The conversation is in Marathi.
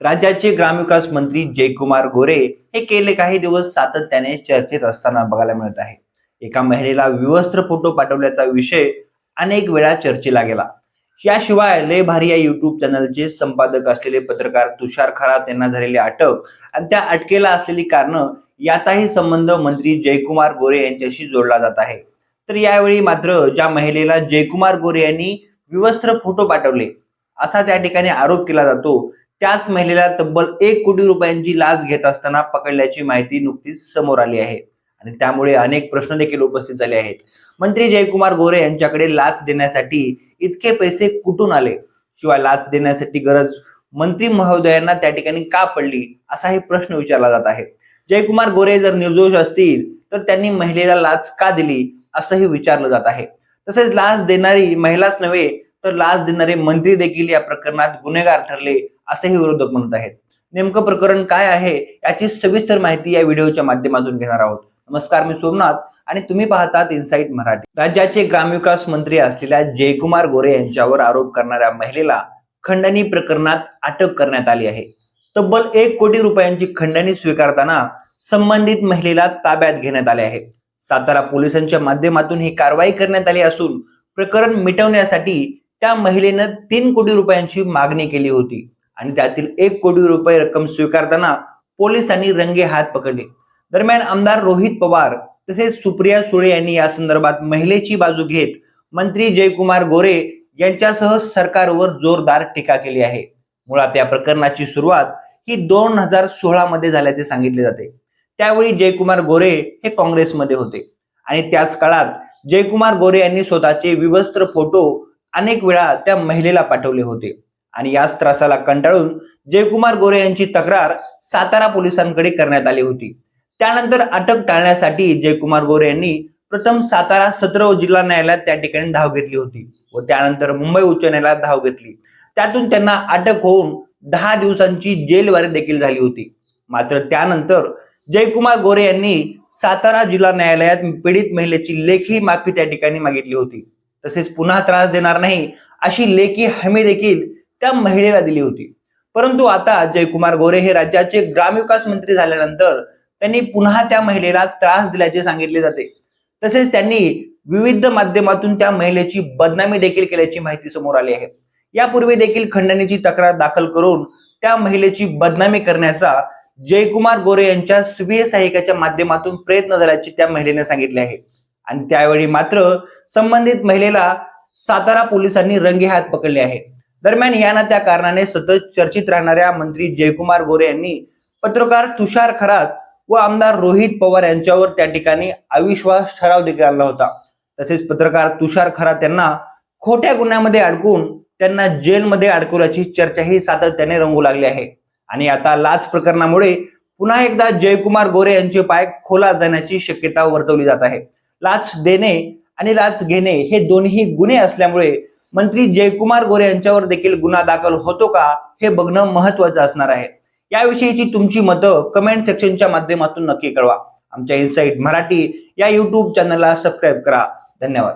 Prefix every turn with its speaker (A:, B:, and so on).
A: राज्याचे ग्रामविकास मंत्री जयकुमार गोरे हे गेले काही दिवस सातत्याने चर्चेत असताना बघायला मिळत आहे. एका महिलेला विवस्त्र फोटो पाठवल्याचा विषय अनेक वेळा चर्चेला गेला. याशिवाय लय भारी या युट्यूब चॅनलचे संपादक असलेले पत्रकार तुषार खरात यांना झालेली अटक आणि त्या अटकेला असलेली कारणं याचाही संबंध मंत्री जयकुमार गोरे यांच्याशी जोडला जात आहे. तर यावेळी मात्र ज्या महिलेला जयकुमार गोरे यांनी विवस्त्र फोटो पाठवले असा त्या ठिकाणी आरोप केला जातो. त्याच महिलेला तब्बल एक कोटी रुपयांची लाच घेत असताना पकडल्याची माहिती नुकतीच समोर आली आहे. आणि त्यामुळे अनेक प्रश्न देखील उपस्थित झाले आहेत. मंत्री जयकुमार गोरे यांच्याकडे लाच देण्यासाठी इतके पैसे कुठून आले? शिवाय लाच देण्यासाठी गरज मंत्री महोदयांना त्या ठिकाणी का पडली? असाही प्रश्न विचारला जात आहे. जयकुमार गोरे जर निर्दोष असतील तर त्यांनी महिलेला लाच का दिली? असंही विचारलं जात आहे. तसेच लाच देणारी महिलाच नव्हे तर लाच देणारे मंत्री देखील या प्रकरणात गुन्हेगार ठरले. असेही विरोधक म्हणत आहेत. नेमकं प्रकरण काय आहे याची सविस्तर माहिती या व्हिडिओच्या माध्यमातून घेणार आहोत. नमस्कार मी सोमनाथ आणि तुम्ही पाहतात इनसाईट मराठी. राज्याचे ग्रामविकास मंत्री असलेल्या जयकुमार गोरे यांच्यावर आरोप करणाऱ्या महिलेला खंडणी प्रकरणात अटक करण्यात आली आहे. तब्बल एक कोटी रुपयांची खंडणी स्वीकारताना संबंधित महिलेला ताब्यात घेण्यात आले आहे. सातारा पोलिसांच्या माध्यमातून ही कारवाई करण्यात आली असून प्रकरण मिटवण्यासाठी त्या महिलेनं तीन कोटी रुपयांची मागणी केली होती. आणि त्यातील एक कोटी रुपये रक्कम स्वीकारताना पोलिसांनी रंगे हात पकडले. दरम्यान आमदार रोहित पवार तसेच सुप्रिया सुळे यांनी या संदर्भात महिलेची बाजू घेत मंत्री जयकुमार गोरे यांच्यासह सरकारवर जोरदार टीका केली आहे. मुळात या प्रकरणाची सुरुवात ही दोन हजार सोळा मध्ये झाल्याचे सांगितले जाते. त्यावेळी जयकुमार गोरे हे काँग्रेसमध्ये होते. आणि त्याच काळात जयकुमार गोरे यांनी स्वतःचे विवस्त्र फोटो अनेक वेळा त्या महिलेला पाठवले होते. आणि याच त्रासाला कंटाळून जयकुमार गोरे यांची तक्रार सातारा पोलिसांकडे करण्यात आली होती. त्यानंतर अटक टाळण्यासाठी जयकुमार गोरे यांनी प्रथम सातारा सत्र जिल्हा न्यायालयात त्या ठिकाणी धाव घेतली होती व त्यानंतर मुंबई उच्च न्यायालयात धाव घेतली. त्यातून त्यांना अटक होऊन दहा दिवसांची जेलवारी देखील झाली होती. मात्र त्यानंतर जयकुमार गोरे यांनी सातारा जिल्हा न्यायालयात पीडित महिलेची लेखी माफी त्या ठिकाणी मागितली होती. तसेच पुन्हा त्रास देणार नाही अशी लेखी हमी देखील त्या महिलेला दिली होती. परंतु आता जयकुमार गोरे हे राज्याचे ग्रामविकास मंत्री झाल्यानंतर त्यांनी पुन्हा त्या महिलेला त्रास दिल्याचे सांगितले जाते. तसेच त्यांनी विविध माध्यमातून त्या महिलेची बदनामी देखील केल्याची माहिती समोर आली आहे. यापूर्वी देखील खंडणीची तक्रार दाखल करून त्या महिलेची बदनामी करण्याचा जयकुमार गोरे यांच्या स्वीय सहाय्यकाच्या माध्यमातून प्रयत्न झाल्याचे त्या महिलेने सांगितले आहे. आणि त्यावेळी मात्र संबंधित महिलेला सातारा पोलिसांनी रंगेहात पकडले आहे. दरम्यान या ना त्या कारणाने सतत चर्चित राहणाऱ्या मंत्री जयकुमार गोरे यांनी पत्रकार तुषार खरात व आमदार रोहित पवार यांच्यावर त्या ठिकाणी अविश्वास ठराव देखील आणला होता. तसेच पत्रकार तुषार खरात यांना खोट्या गुन्ह्यामध्ये अडकून त्यांना जेलमध्ये अडकवल्याची चर्चाही सातत्याने रंगू लागली आहे. आणि आता लाच प्रकरणामुळे पुन्हा एकदा जयकुमार गोरे यांचे पाय खोला जाण्याची शक्यता वर्तवली जात आहे. लाच देणे आणि लाच घेणे हे दोन्ही गुन्हे असल्यामुळे मंत्री जयकुमार गोरे यांच्यावर देखील गुन्हा दाखल होतो का हे बघणं महत्वाचं असणार आहे. याविषयीची तुमची मतं कमेंट सेक्शनच्या माध्यमातून नक्की कळवा. आमच्या इनसाईट मराठी या युट्यूब चॅनलला सबस्क्राईब करा. धन्यवाद.